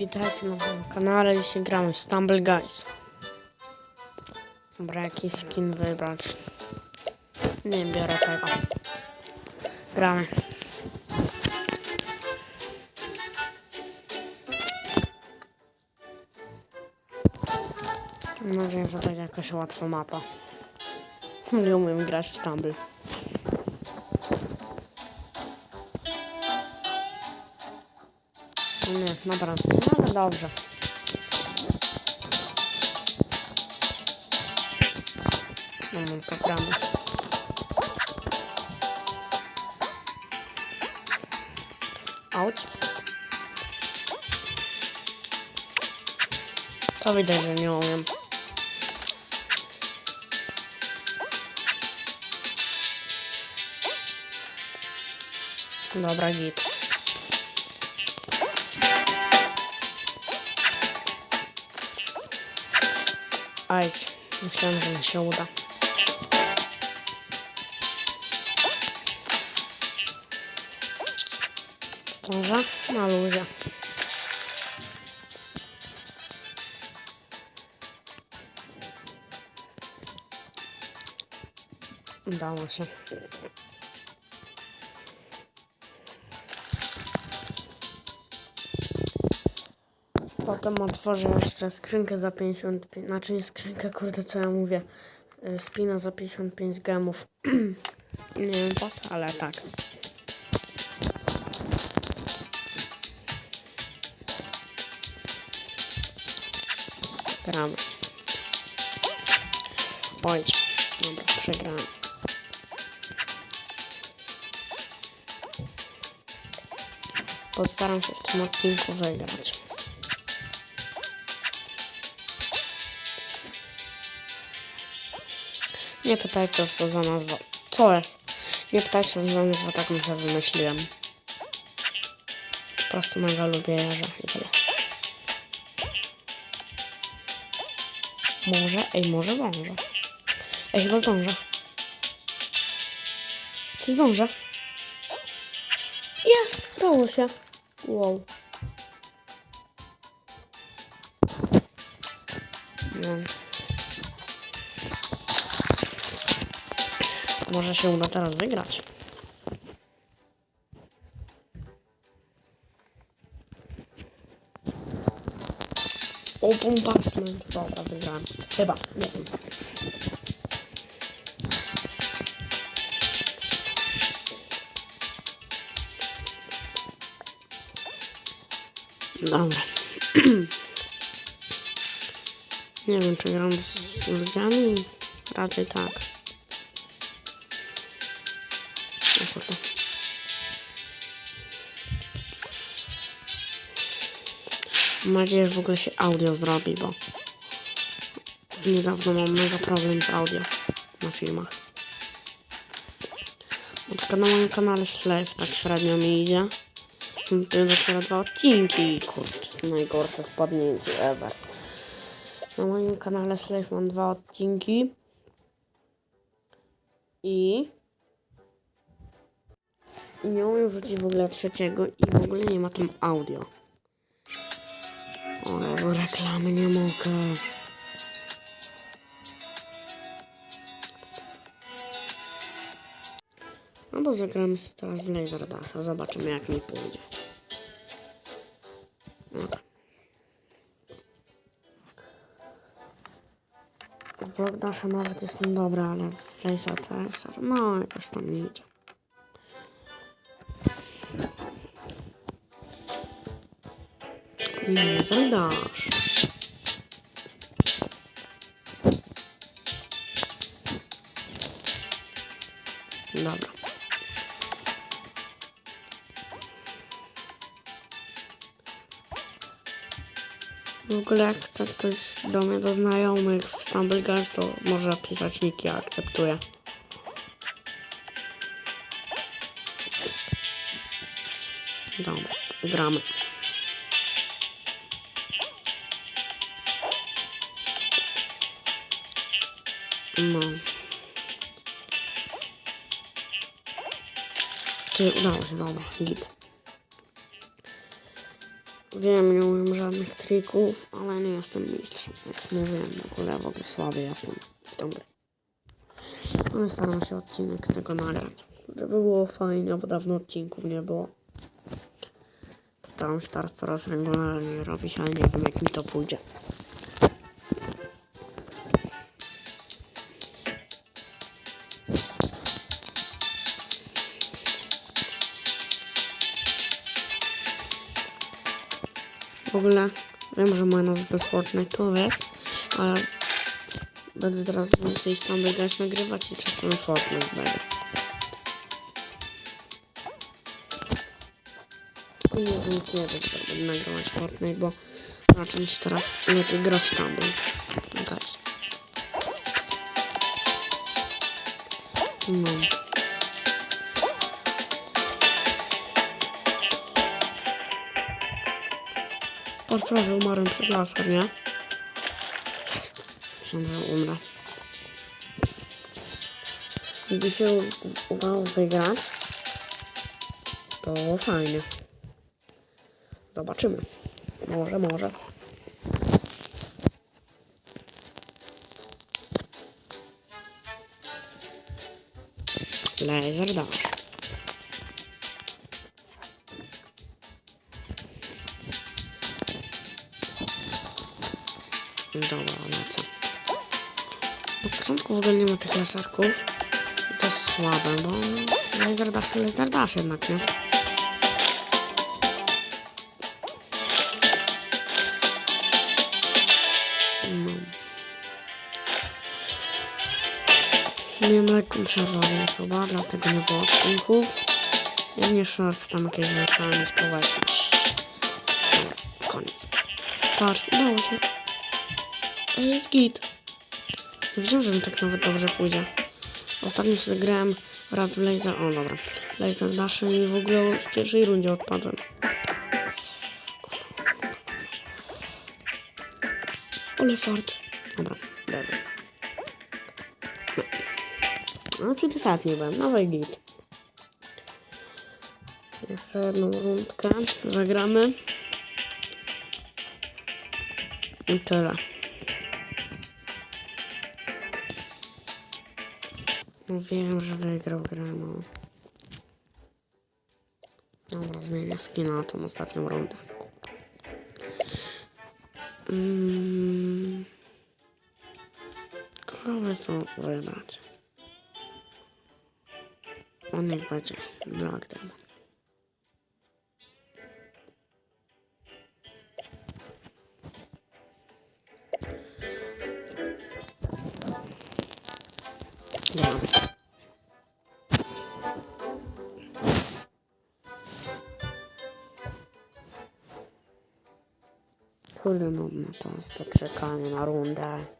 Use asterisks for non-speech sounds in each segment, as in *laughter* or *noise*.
Witajcie na moim kanale, dzisiaj gramy w Stumble Guys. Dobra, jaki skin wybrać? Nie biorę tego. Gramy. Mam nadzieję, że będzie jakaś łatwa mapa. Nie umiem grać w Stumble. No dobra, no ale dobrze. No, no to gramy. Out. To widać, że nie umiem. Dobra, git. Aj, myślałem, że mi się uda. Zdążę? Na luzie. Udało się. Potem otworzę jeszcze skrzynkę za 55, znaczy nie skrzynkę, kurde co ja mówię, y, spina za 55 gemów. *clears throat* nie wiem po co, ale tak. Gramy. Oj, dobra, przegrałem. Postaram się w tym odcinku wygrać. Nie pytajcie co za nazwa. Co jest? Nie pytajcie co za nazwa, taką sobie wymyśliłem. Po prostu mega lubię jeża i tyle. Może? Ej, może zdążę. Ej, chyba zdążę. Zdążę? Jest! Udało się. Wow. No. Może się uda teraz wygrać. Open Batman. Dobra, wygrałem. Chyba, nie wiem. Dobra. *clears throat* nie wiem, czy gram z ludziami. Raczej tak. Mam nadzieję, że w ogóle się audio zrobi, bo niedawno mam mega problem z audio na filmach. Na przykład na moim kanale Slave tak średnio mi idzie. To dopiero dwa odcinki, kurczę, najgorsze spadnięcie ever. Na moim kanale Slave mam dwa odcinki. I i nie umiem wrzucić w ogóle trzeciego i w ogóle nie ma tam audio. O, reklamy nie mogę. No bo zagramy sobie teraz w Laser Dasha. Zobaczymy jak mi pójdzie. W Block Dasha nawet jestem dobra, ale w Laser Dasha no jakoś tam nie idzie. Laser Dash. Dobra. W ogóle jak chce ktoś do mnie do znajomych w Stumble Guys, to może pisać nick, ja akceptuję. Dobra, gramy. No. Czy udało się, dobra, git. Wiem, nie umiem żadnych trików, ale nie jestem mistrzem. Jak już mówiłem, ogóle, w ogóle słaby jestem w tą grę. Ale staram się odcinek z tego nagrać. Żeby było fajnie, bo dawno odcinków nie było. Staram się teraz coraz regularnie robić, ale nie wiem jak mi to pójdzie. W ogóle wiem, że moja nazwa jest Fortnite, to wiesz, ale będę teraz więcej tam grać, nagrywać i czasem Fortnite będę. Nie wiem kiedy będę nagrywać Fortnite, bo raczej się teraz lepiej gra w Stumble. No. O, prawie umarłem przed laser, nie? Jest. Myślałem, że umrę. Gdyby się udało wygrać, to fajnie. Zobaczymy. Może, może. Laser dash. Dobra, lecę. Na początku w ogóle nie ma tych laserków. To jest słabe, bo laser dash, laser dash jednak, nie? Miałem lekką przerwę chyba, dlatego nie było odcinków. Ja nie shorts tam jakieś zwiększanie społeczne. Koniec. Patrz, udało się. Ej, jest git. Nie wiedziałem, że mi tak nawet dobrze pójdzie. Ostatnio sobie grałem raz w Laser... O, dobra. Laser Dash i w ogóle w pierwszej rundzie odpadłem. Ole fart. Dobra, dobra. No. No, przedostatni byłem. Nowy git. Jeszcze jedną rundkę. Zagramy. I tyle. No wiem, że wygrał grę, no. Dobra, zmienię skina na tą ostatnią rundę. Mm. Kogo by tu wybrać? On niech będzie Black Demon. Dobra. Kurde, nudne to jest to czekanie na rundę.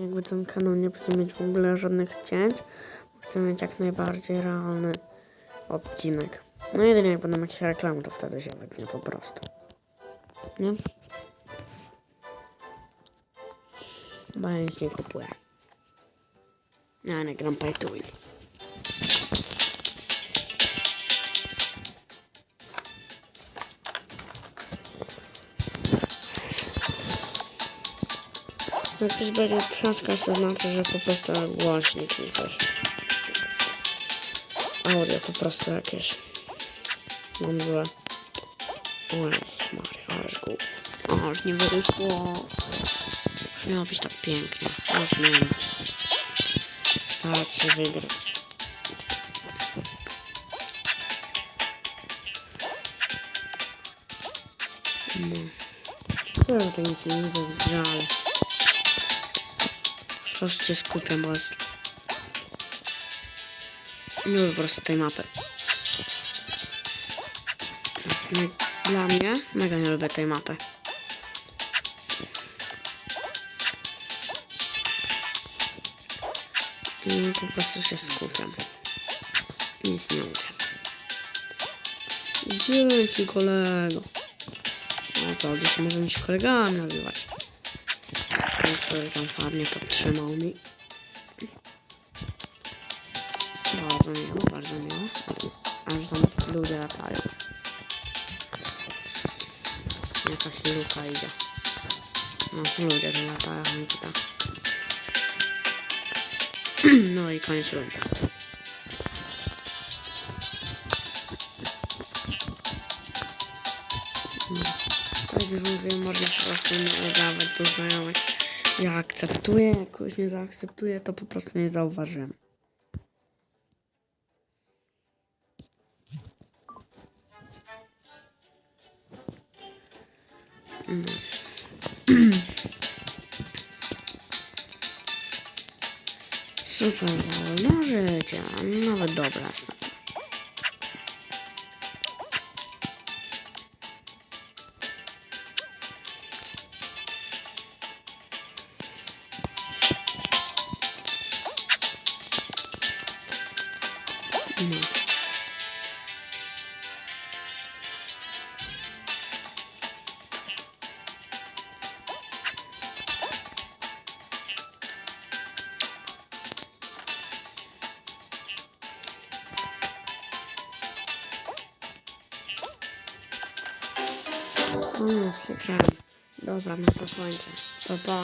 Jakby ten kanał nie będzie mieć w ogóle żadnych cięć, chcę mieć jak najbardziej realny odcinek. No jedynie jak będą jakieś reklamy, to wtedy się wytnie po prostu. Nie? Bo ja nic nie kupuję. Ja nie gram pay Jak coś będzie trzaskać, to znaczy, że po prostu głośnik mi coś. Audio po prostu jakieś. Mam złe. O Jezus Maria, ależ głupie. O, już nie wyszło. Miało być tak pięknie. Nie wiem. Starać się wygrać. No. Co ja to nic nie widzę, ale... Prostu się skupiam, bo... jest- lubię po prostu tej mapy. Dla mnie mega nie lubię tej mapy. I po prostu się skupiam. Nic nie mówię. Dzięki kolego. No to dzisiaj możemy się kolegami nazywać. Paweł, który tam farmie podtrzymał mi. Bardzo miło, bardzo miło. Aż tam ludzie latają. Jakaś luka idzie. No, ludzie że latają, nie pyta. *clears throat* No i koniec rundy. No, tak już mówię, można po prostu nie udawać do znajomych. Ja akceptuję, jak kogoś nie zaakceptuję, to po prostu nie zauważyłem. Super, no życie, nawet dobra. O przegrałem. Dobra, no to kończę. Pa, pa.